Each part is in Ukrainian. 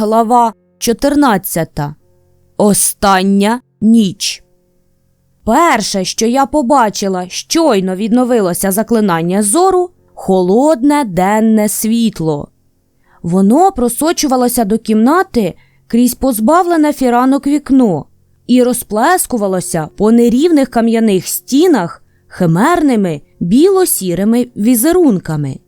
Глава 14. Остання ніч. Перше, що я побачила, щойно відновилося заклинання зору холодне денне світло. Воно просочувалося до кімнати крізь позбавлене фіранок вікно і розплескувалося по нерівних кам'яних стінах химерними біло-сірими візерунками.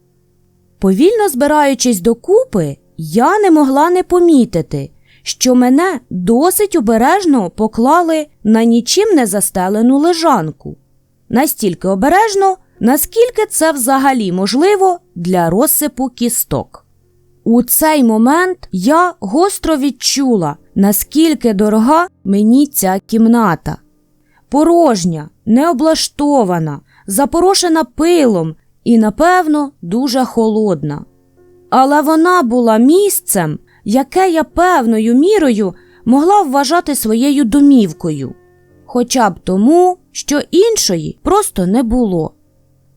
Повільно збираючись докупи, я не могла не помітити, що мене досить обережно поклали на нічим не застелену лежанку. Настільки обережно, наскільки це взагалі можливо для розсипу кісток. У цей момент я гостро відчула, наскільки дорога мені ця кімната. Порожня, необлаштована, запорошена пилом і, напевно, дуже холодна. Але вона була місцем, яке я певною мірою могла вважати своєю домівкою, хоча б тому, що іншої просто не було.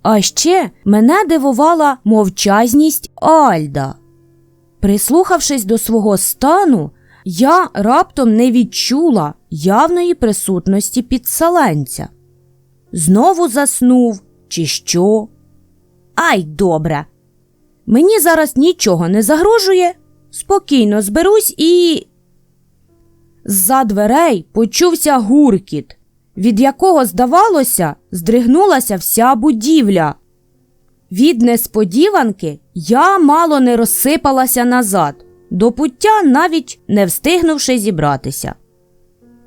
А ще мене дивувала мовчазність Альда. Прислухавшись до свого стану, я раптом не відчула явної присутності підселенця. Знову заснув, чи що? Ай, добре. Мені зараз нічого не загрожує. Спокійно зберусь і. З-за дверей почувся гуркіт, від якого, здавалося, здригнулася вся будівля. Від несподіванки я мало не розсипалася назад, до пуття навіть не встигнувши зібратися.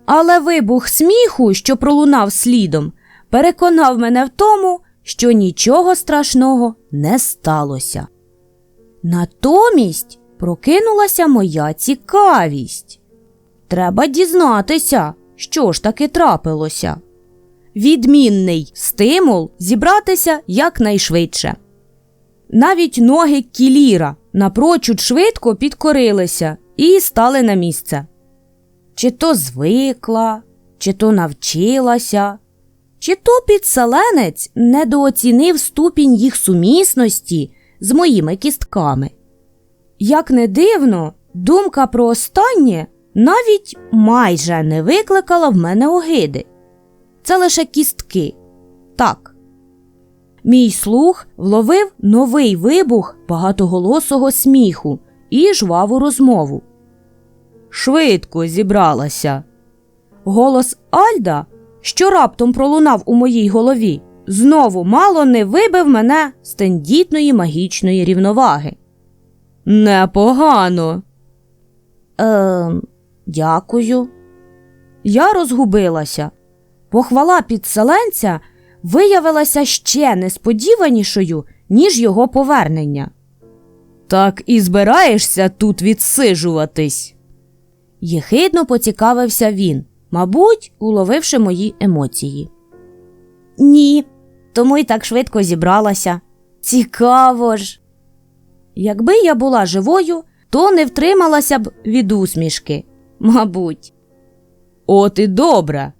Але вибух сміху, що пролунав слідом, переконав мене в тому, що нічого страшного не сталося. Натомість прокинулася моя цікавість. Треба дізнатися, що ж таки трапилося. Відмінний стимул зібратися якнайшвидше. Навіть ноги кіліра напрочуд швидко підкорилися і стали на місце. Чи то звикла, чи то навчилася, чи то підселенець недооцінив ступінь їх сумісності з моїми кістками. Як не дивно, думка про останнє навіть майже не викликала в мене огиди. Це лише кістки. Так. Мій слух вловив новий вибух багатоголосого сміху і жваву розмову. Швидко зібралася. Голос Альда, що раптом пролунав у моїй голові, знову мало не вибив мене з тендітної магічної рівноваги. Непогано. Ем, дякую. Я розгубилася. Похвала підселенця виявилася ще несподіванішою, ніж його повернення. Так і збираєшся тут відсижуватись. Єхидно поцікавився він, мабуть, уловивши мої емоції. Ні, тому й так швидко зібралася. Цікаво ж. Якби я була живою, то не втрималася б від усмішки, мабуть. От і добре.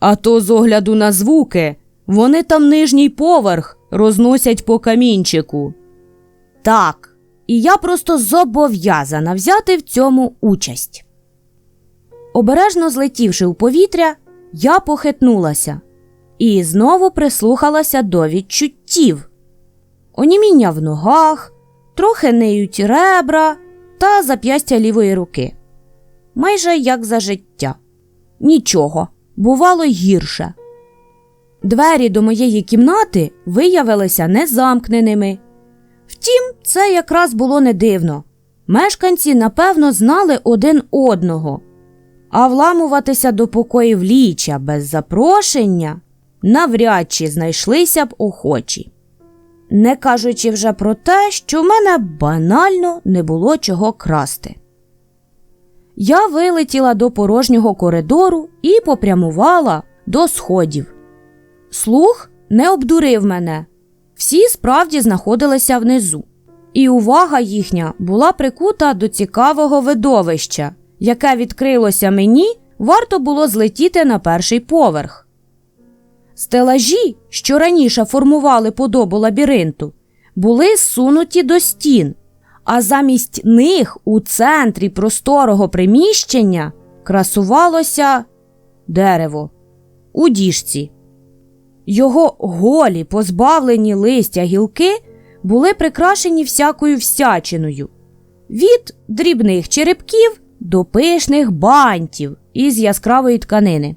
А то з огляду на звуки вони там нижній поверх розносять по камінчику. Так, і я просто зобов'язана взяти в цьому участь. Обережно злетівши у повітря, я похитнулася і знову прислухалася до відчуттів. Оніміння в ногах, трохи неють ребра та зап'ястя лівої руки. Майже як за життя. Нічого, бувало гірше. Двері до моєї кімнати виявилися незамкненими. Втім, це якраз було не дивно. Мешканці, напевно, знали один одного, а вламуватися до покоїв ліча без запрошення навряд чи знайшлися б охочі. Не кажучи вже про те, що в мене банально не було чого красти. Я вилетіла до порожнього коридору і попрямувала до сходів. Слух не обдурив мене. Всі справді знаходилися внизу, і увага їхня була прикута до цікавого видовища, яке відкрилося мені, варто було злетіти на перший поверх. Стелажі, що раніше формували подобу лабіринту, були зсунуті до стін, а замість них у центрі просторого приміщення красувалося дерево у діжці. Його голі, позбавлені листя гілки, були прикрашені всякою всячиною від дрібних черепків до пишних бантів із яскравої тканини.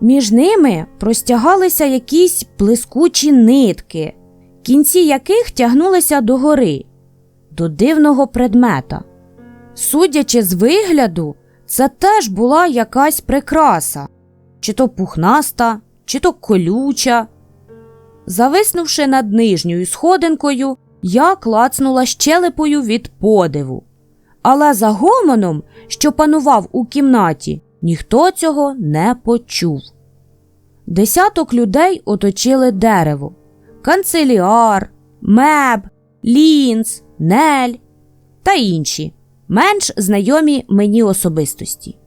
Між ними простягалися якісь блискучі нитки, кінці яких тягнулися догори, до дивного предмета. Судячи з вигляду, це теж була якась прикраса, чи то пухнаста, чи то колюча. Зависнувши над нижньою сходинкою, я клацнула щелепою від подиву. Але за гомоном, що панував у кімнаті, ніхто цього не почув. Десяток людей оточили дерево канцеліар, меб, лінц, нель та інші, менш знайомі мені особистості.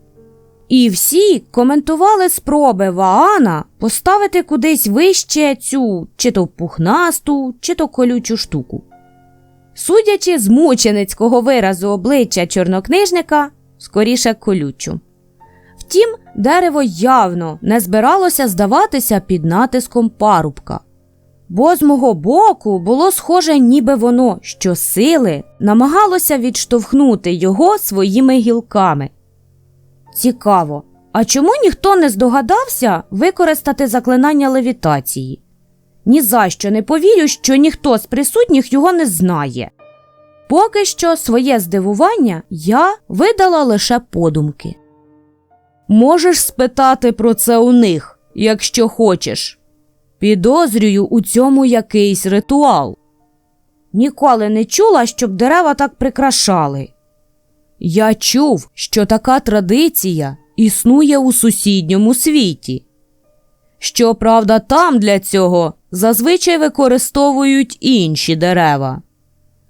І всі коментували спроби Ваана поставити кудись вище цю чи то пухнасту, чи то колючу штуку. Судячи з мученицького виразу обличчя чорнокнижника, скоріше колючу. Втім, дерево явно не збиралося здаватися під натиском парубка, бо з мого боку було схоже, ніби воно щосили намагалося відштовхнути його своїми гілками. Цікаво, а чому ніхто не здогадався використати заклинання левітації? Ні за що не повірю, що ніхто з присутніх його не знає. Поки що своє здивування я видала лише подумки. Можеш спитати про це у них, якщо хочеш. Підозрюю у цьому якийсь ритуал. Ніколи не чула, щоб дерева так прикрашали. Я чув, що така традиція існує у сусідньому світі. Щоправда, там для цього зазвичай використовують інші дерева.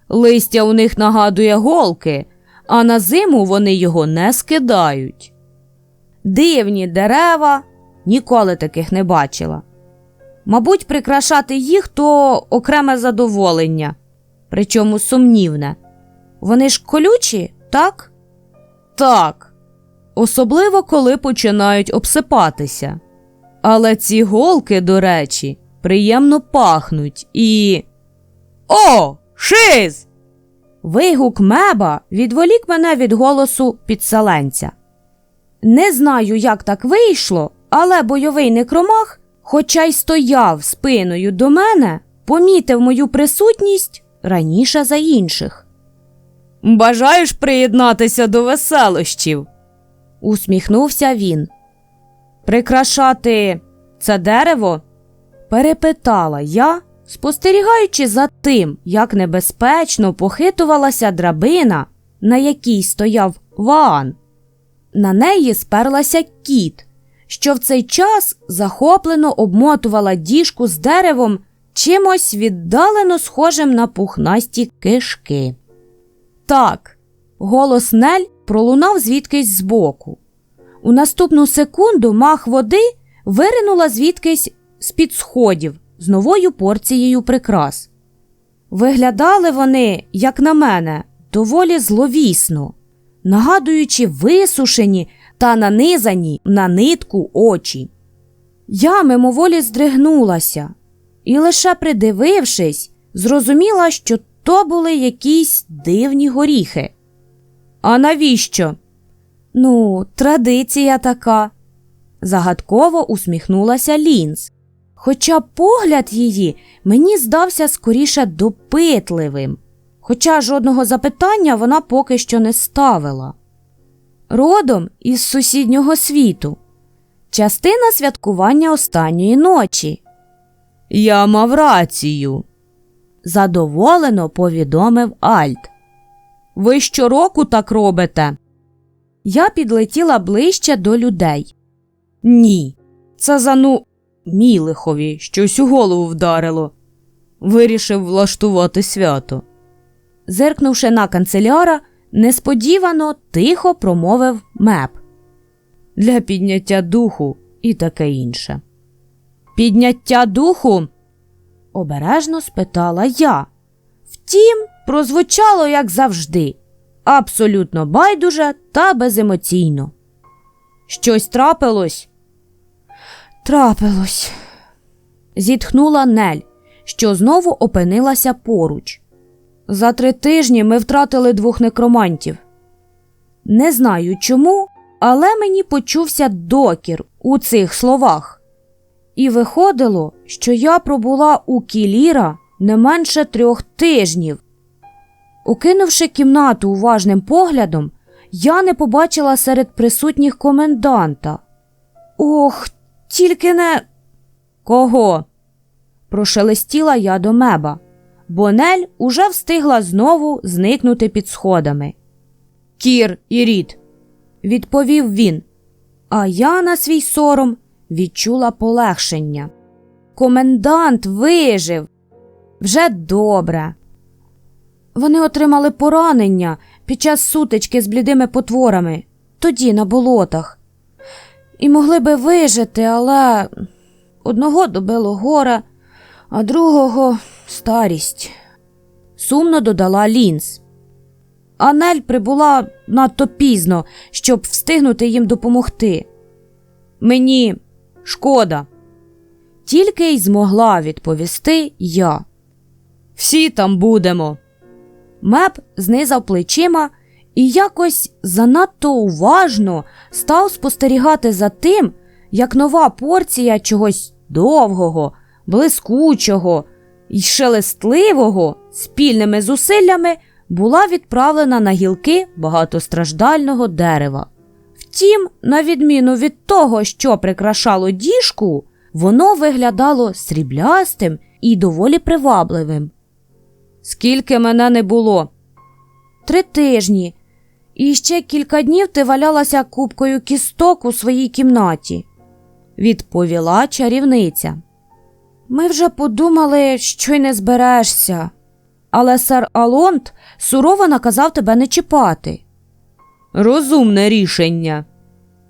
Листя у них нагадує голки, а на зиму вони його не скидають. Дивні дерева ніколи таких не бачила. Мабуть, прикрашати їх то окреме задоволення, причому сумнівне. Вони ж колючі, так? Так. Особливо коли починають обсипатися. Але ці голки, до речі, приємно пахнуть і. О, шиз! Вигук меба відволік мене від голосу підселенця. Не знаю, як так вийшло, але бойовий некромах, хоча й стояв спиною до мене, помітив мою присутність раніше за інших. Бажаєш приєднатися до веселощів? усміхнувся він. Прикрашати це дерево? перепитала я, спостерігаючи за тим, як небезпечно похитувалася драбина, на якій стояв Ваан. На неї сперлася кіт, що в цей час захоплено обмотувала діжку з деревом чимось віддалено схожим на пухнасті кишки. Так, голос Нель пролунав звідкись збоку. У наступну секунду мах води виринула звідкись з-під сходів з новою порцією прикрас. Виглядали вони, як на мене, доволі зловісно, нагадуючи висушені та нанизані на нитку очі. Я мимоволі здригнулася і, лише придивившись, зрозуміла, що то були якісь дивні горіхи. А навіщо? Ну, традиція така, загадково усміхнулася Лінз. Хоча погляд її мені здався скоріше допитливим, хоча жодного запитання вона поки що не ставила. Родом із сусіднього світу, частина святкування останньої ночі. Я мав рацію, задоволено повідомив Альт. Ви щороку так робите? Я підлетіла ближче до людей. Ні, це за ну Мілихові щось у голову вдарило. Вирішив влаштувати свято. Зиркнувши на канцеляра, несподівано тихо промовив меп для підняття духу і таке інше. Підняття духу? обережно спитала я. Втім, прозвучало, як завжди, абсолютно байдуже та беземоційно. Щось трапилось? Трапилось. Зітхнула Нель, що знову опинилася поруч. За три тижні ми втратили двох некромантів. Не знаю чому, але мені почувся докір у цих словах. І виходило, що я пробула у Кіліра не менше трьох тижнів. Укинувши кімнату уважним поглядом, я не побачила серед присутніх коменданта. Ох, тільки не. Кого? Прошелестіла я до меба, бо Нель уже встигла знову зникнути під сходами. Кір і рід, відповів він, а я на свій сором відчула полегшення. Комендант вижив. Вже добре. Вони отримали поранення під час сутички з блідими потворами, тоді на болотах. І могли би вижити, але одного добило горе, а другого старість. Сумно додала Лінз. Анель прибула надто пізно, щоб встигнути їм допомогти. Мені шкода. Тільки й змогла відповісти я. Всі там будемо. Меп знизав плечима і якось занадто уважно став спостерігати за тим, як нова порція чогось довгого, блискучого і шелестливого спільними зусиллями була відправлена на гілки багатостраждального дерева. Втім, на відміну від того, що прикрашало діжку, воно виглядало сріблястим і доволі привабливим. Скільки мене не було? Три тижні. І ще кілька днів ти валялася купкою кісток у своїй кімнаті, відповіла чарівниця. Ми вже подумали, що й не зберешся, але сер Алонт сурово наказав тебе не чіпати. Розумне рішення,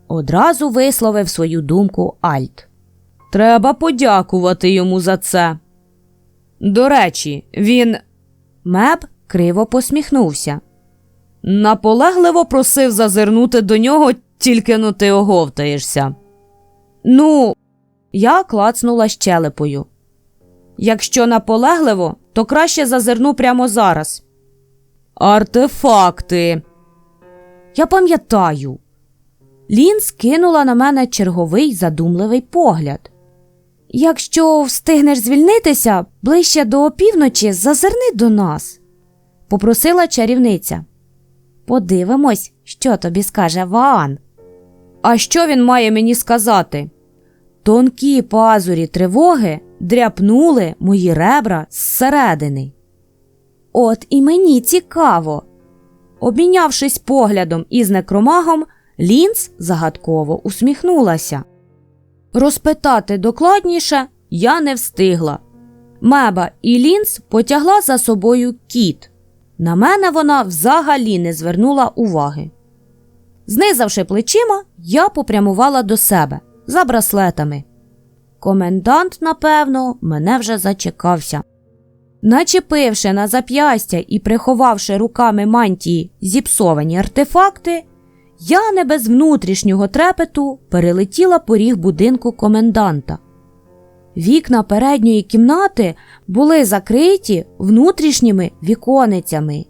одразу висловив свою думку Альт. Треба подякувати йому за це. До речі, він. Меб криво посміхнувся. Наполегливо просив зазирнути до нього, тільки но ти оговтаєшся. Ну, я клацнула щелепою. Якщо наполегливо, то краще зазирну прямо зараз. Артефакти. Я пам'ятаю. Лін скинула на мене черговий задумливий погляд. Якщо встигнеш звільнитися ближче до опівночі, зазирни до нас, попросила чарівниця. Подивимось, що тобі скаже Ваан. А що він має мені сказати? Тонкі пазурі тривоги дряпнули мої ребра зсередини. От і мені цікаво. Обмінявшись поглядом із некромагом, Лінц загадково усміхнулася. Розпитати докладніше я не встигла. Меба і Лінц потягла за собою кіт. На мене вона взагалі не звернула уваги. Знизавши плечима, я попрямувала до себе за браслетами. Комендант, напевно, мене вже зачекався. Начепивши на зап'ястя і приховавши руками мантії зіпсовані артефакти, я не без внутрішнього трепету перелетіла поріг будинку коменданта. Вікна передньої кімнати були закриті внутрішніми віконицями.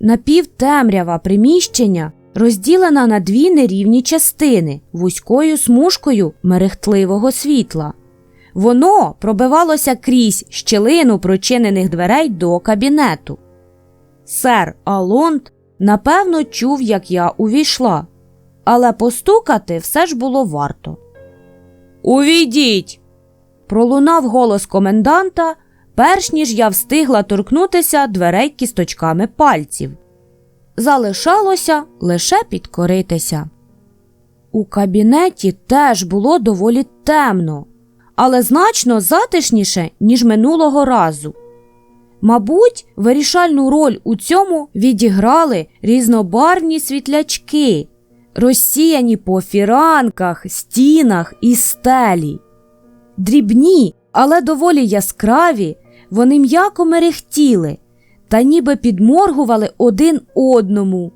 Напівтемрява приміщення розділена на дві нерівні частини вузькою смужкою мерехтливого світла. Воно пробивалося крізь щелину прочинених дверей до кабінету. Сер Алонт напевно чув, як я увійшла, але постукати все ж було варто. Увійдіть! пролунав голос коменданта, перш ніж я встигла торкнутися дверей кісточками пальців. Залишалося лише підкоритися. У кабінеті теж було доволі темно, але значно затишніше, ніж минулого разу. Мабуть, вирішальну роль у цьому відіграли різнобарвні світлячки, розсіяні по фіранках, стінах і стелі. Дрібні, але доволі яскраві, вони м'яко мерехтіли, та ніби підморгували один одному.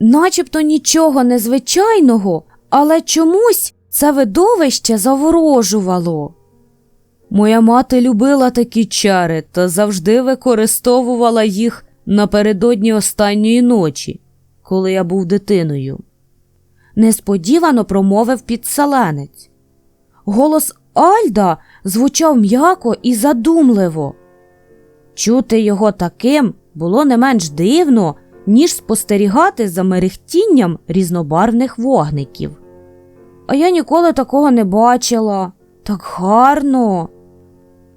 Начебто нічого незвичайного, але чомусь це видовище заворожувало. Моя мати любила такі чари та завжди використовувала їх напередодні останньої ночі, коли я був дитиною. Несподівано промовив підселенець. Голос Альда звучав м'яко і задумливо. Чути його таким було не менш дивно, ніж спостерігати за мерехтінням різнобарвних вогників. А я ніколи такого не бачила. Так гарно.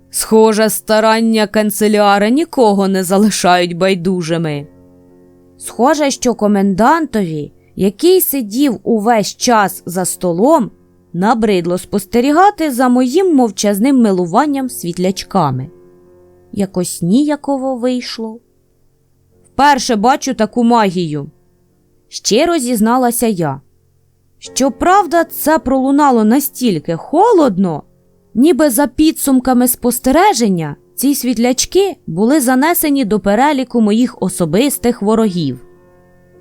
Схоже, старання канцеляра нікого не залишають байдужими. Схоже, що комендантові, який сидів увесь час за столом, набридло спостерігати за моїм мовчазним милуванням світлячками. Якось ніяково вийшло. Вперше бачу таку магію. Щиро зізналася я. Щоправда, це пролунало настільки холодно, ніби за підсумками спостереження ці світлячки були занесені до переліку моїх особистих ворогів.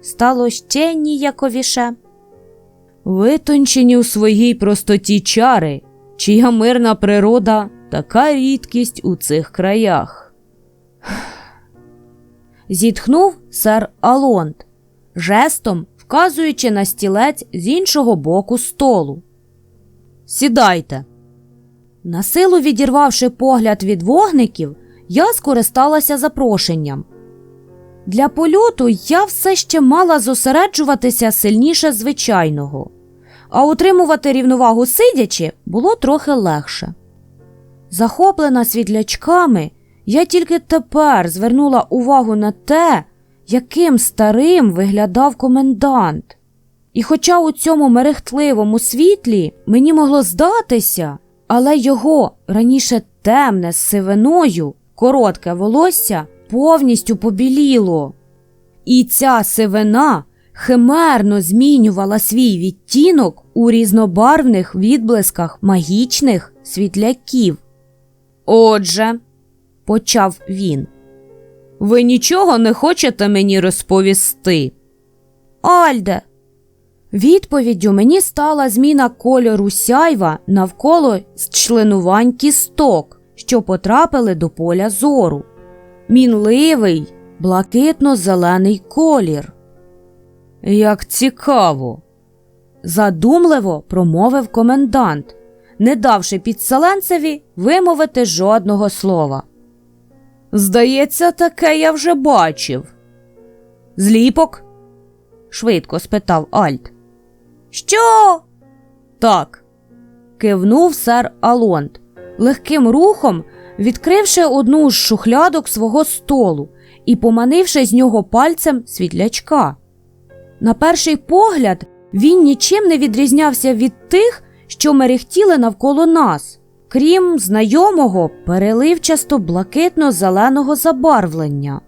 Стало ще ніяковіше. Витончені у своїй простоті чари, чия мирна природа така рідкість у цих краях. Зітхнув сер Алонд, жестом вказуючи на стілець з іншого боку столу. Сідайте. Насилу відірвавши погляд від вогників, я скористалася запрошенням. Для польоту я все ще мала зосереджуватися сильніше звичайного, а утримувати рівновагу сидячи було трохи легше. Захоплена світлячками, я тільки тепер звернула увагу на те, яким старим виглядав комендант. І хоча у цьому мерехтливому світлі мені могло здатися, але його раніше темне з сивиною, коротке волосся повністю побіліло. І ця сивина химерно змінювала свій відтінок у різнобарвних відблисках магічних світляків. Отже, почав він, ви нічого не хочете мені розповісти? Альде. Відповіддю мені стала зміна кольору сяйва навколо членувань кісток, що потрапили до поля зору. Мінливий, блакитно-зелений колір. Як цікаво, задумливо промовив комендант, не давши підселенцеві вимовити жодного слова. Здається, таке я вже бачив. Зліпок? швидко спитав Альт. Що? Так. кивнув сер Алонд, легким рухом відкривши одну з шухлядок свого столу і поманивши з нього пальцем світлячка. На перший погляд, він нічим не відрізнявся від тих, що мерехтіли навколо нас, крім знайомого переливчасто блакитно-зеленого забарвлення.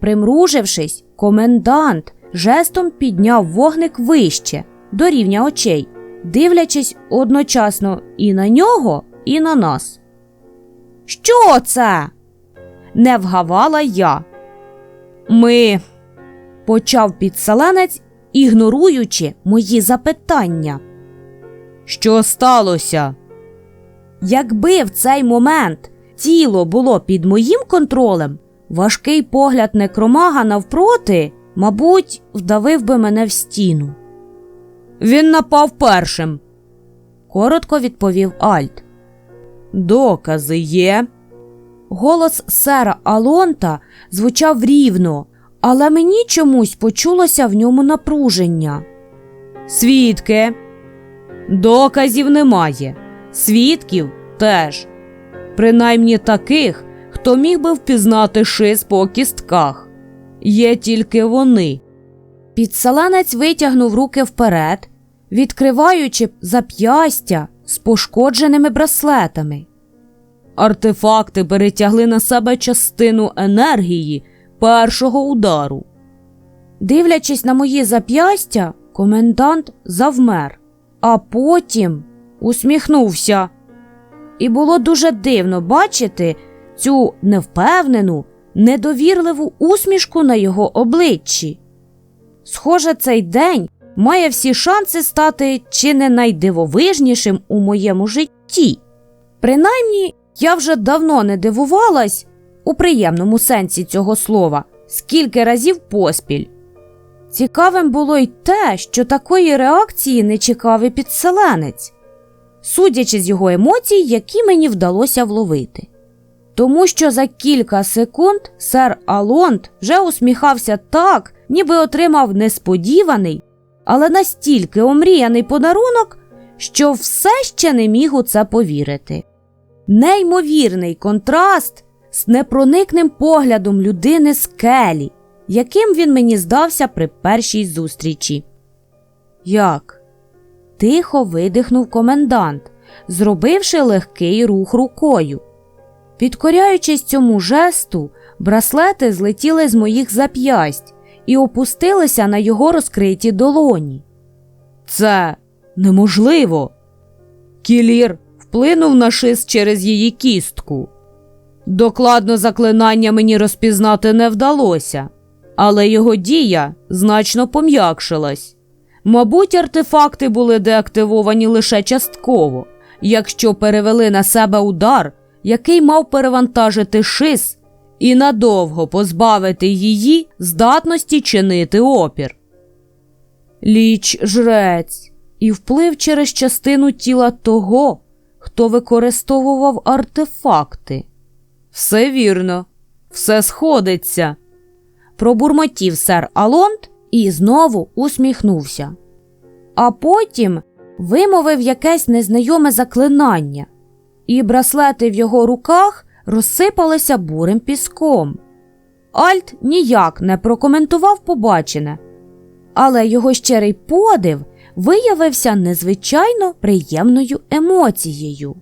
Примружившись, комендант жестом підняв вогник вище, до рівня очей, дивлячись одночасно і на нього, і на нас. Що це? не вгавала я. Ми, почав підселенець, ігноруючи мої запитання. Що сталося? Якби в цей момент тіло було під моїм контролем, важкий погляд некромага навпроти, мабуть, вдавив би мене в стіну. Він напав першим, коротко відповів Альт. Докази є. Голос сера Алонта звучав рівно, але мені чомусь почулося в ньому напруження. Свідки. Доказів немає. Свідків теж. Принаймні таких, хто міг би впізнати шиз по кістках. Є тільки вони. Підселенець витягнув руки вперед, відкриваючи зап'ястя з пошкодженими браслетами. Артефакти перетягли на себе частину енергії першого удару. Дивлячись на мої зап'ястя, комендант завмер, а потім усміхнувся. І було дуже дивно бачити цю невпевнену, недовірливу усмішку на його обличчі. Схоже, цей день має всі шанси стати чи не найдивовижнішим у моєму житті. Принаймні, я вже давно не дивувалась у приємному сенсі цього слова, скільки разів поспіль. Цікавим було й те, що такої реакції не чекав і підселенець, судячи з його емоцій, які мені вдалося вловити. Тому що за кілька секунд сер Алонд вже усміхався так, ніби отримав несподіваний, але настільки омріяний подарунок, що все ще не міг у це повірити. Неймовірний контраст з непроникним поглядом людини скелі, яким він мені здався при першій зустрічі. Як? Тихо видихнув комендант, зробивши легкий рух рукою. Підкоряючись цьому жесту, браслети злетіли з моїх зап'ясть і опустилися на його розкриті долоні. Це неможливо. Кілір вплинув на шиз через її кістку. Докладно заклинання мені розпізнати не вдалося, але його дія значно пом'якшилась. Мабуть, артефакти були деактивовані лише частково, якщо перевели на себе удар, який мав перевантажити шиз і надовго позбавити її здатності чинити опір. Ліч жрець і вплив через частину тіла того, хто використовував артефакти. Все вірно, все сходиться. Пробурмотів сер Алонд і знову усміхнувся. А потім вимовив якесь незнайоме заклинання, і браслети в його руках розсипалися бурим піском. Альт ніяк не прокоментував побачене, але його щирий подив виявився незвичайно приємною емоцією.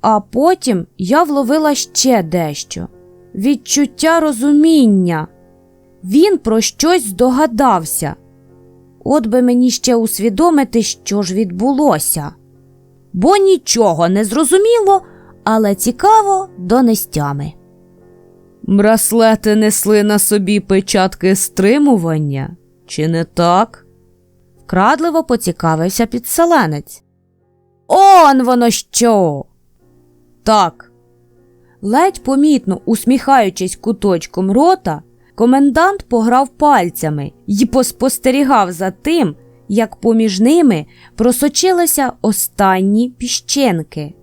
А потім я вловила ще дещо відчуття розуміння. Він про щось здогадався. От би мені ще усвідомити, що ж відбулося. Бо нічого не зрозуміло, але цікаво до нестями. Браслети несли на собі печатки стримування, чи не так? вкрадливо поцікавився підселенець. Он воно що? Так. Ледь помітно усміхаючись куточком рота, комендант пограв пальцями і поспостерігав за тим, як поміж ними просочилися останні піщенки.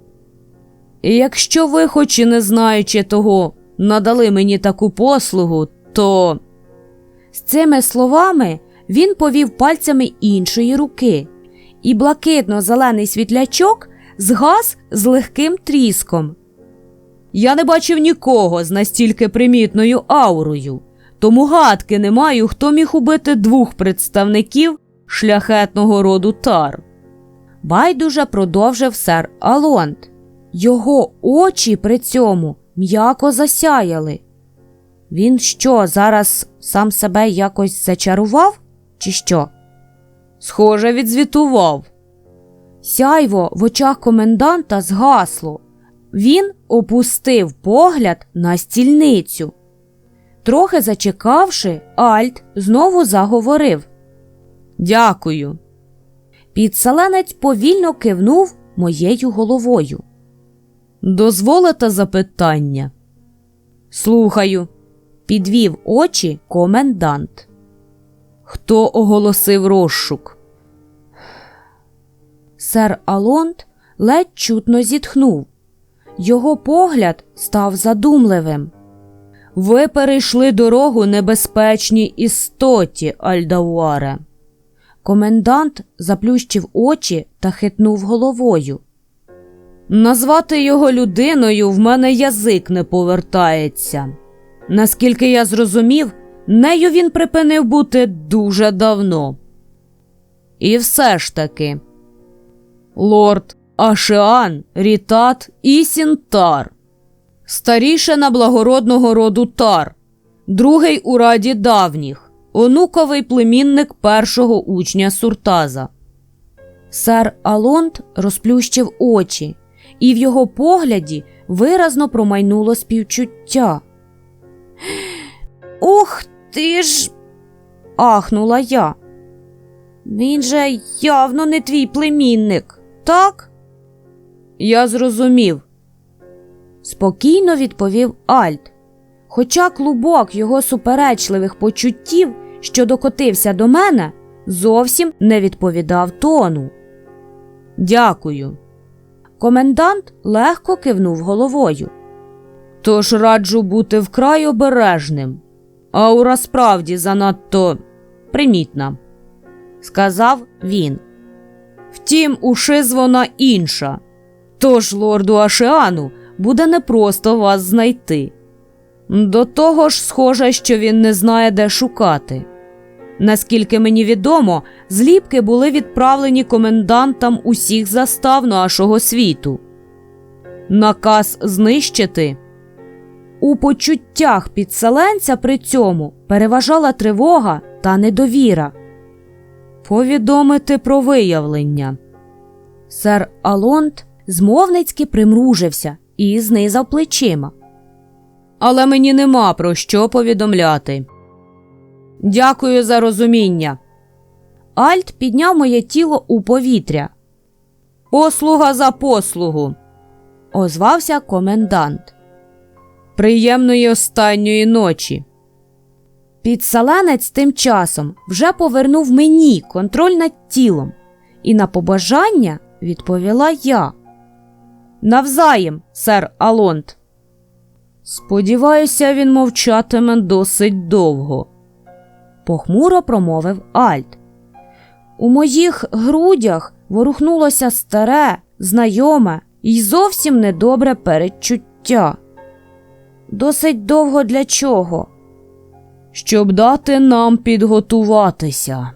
І якщо ви, хоч і не знаючи того, надали мені таку послугу, то. З цими словами він повів пальцями іншої руки, і блакитно-зелений світлячок згас з легким тріском. Я не бачив нікого з настільки примітною аурою, тому гадки не маю, хто міг убити двох представників шляхетного роду тар. Байдуже продовжив сер Алонд. Його очі при цьому м'яко засяяли. Він що, зараз сам себе якось зачарував, чи що? Схоже, відзвітував. Сяйво в очах коменданта згасло. Він опустив погляд на стільницю. Трохи зачекавши, Альт знову заговорив. Дякую. Підселенець повільно кивнув моєю головою. Дозволите запитання. Слухаю, підвів очі комендант. Хто оголосив розшук? Сер Алонд ледь чутно зітхнув. Його погляд став задумливим. Ви перейшли дорогу небезпечній істоті, Альдауаре. Комендант заплющив очі та хитнув головою. Назвати його людиною в мене язик не повертається. Наскільки я зрозумів, нею він припинив бути дуже давно. І все ж таки, лорд Ашеан, Рітат і Сінтар, старішина благородного роду Тар, другий у раді давніх, онуковий племінник першого учня Суртаза. Сер Алонд розплющив очі, і в його погляді виразно промайнуло співчуття. Ух ти ж. ахнула я. Він же явно не твій племінник, так? Я зрозумів. Спокійно відповів Альт. Хоча клубок його суперечливих почуттів, що докотився до мене, зовсім не відповідав тону. Дякую. Комендант легко кивнув головою. Тож раджу бути вкрай обережним. Аура справді занадто примітна, сказав він. Втім, у Шиз вона інша. Тож лорду Ашеану буде непросто вас знайти. До того ж, схоже, що він не знає, де шукати. Наскільки мені відомо, зліпки були відправлені комендантам усіх застав нашого світу. Наказ знищити. У почуттях підселенця при цьому переважала тривога та недовіра. Повідомити про виявлення. Сер Алонт змовницьки примружився і знизав плечима. Але мені нема про що повідомляти. Дякую за розуміння. Альт підняв моє тіло у повітря. Послуга за послугу. озвався комендант. Приємної останньої ночі. Підселенець тим часом вже повернув мені контроль над тілом, і на побажання відповіла я. Навзаєм, сер Алонт. Сподіваюся, він мовчатиме досить довго, похмуро промовив Альт. У моїх грудях ворухнулося старе, знайоме і зовсім недобре передчуття. Досить довго для чого? Щоб дати нам підготуватися.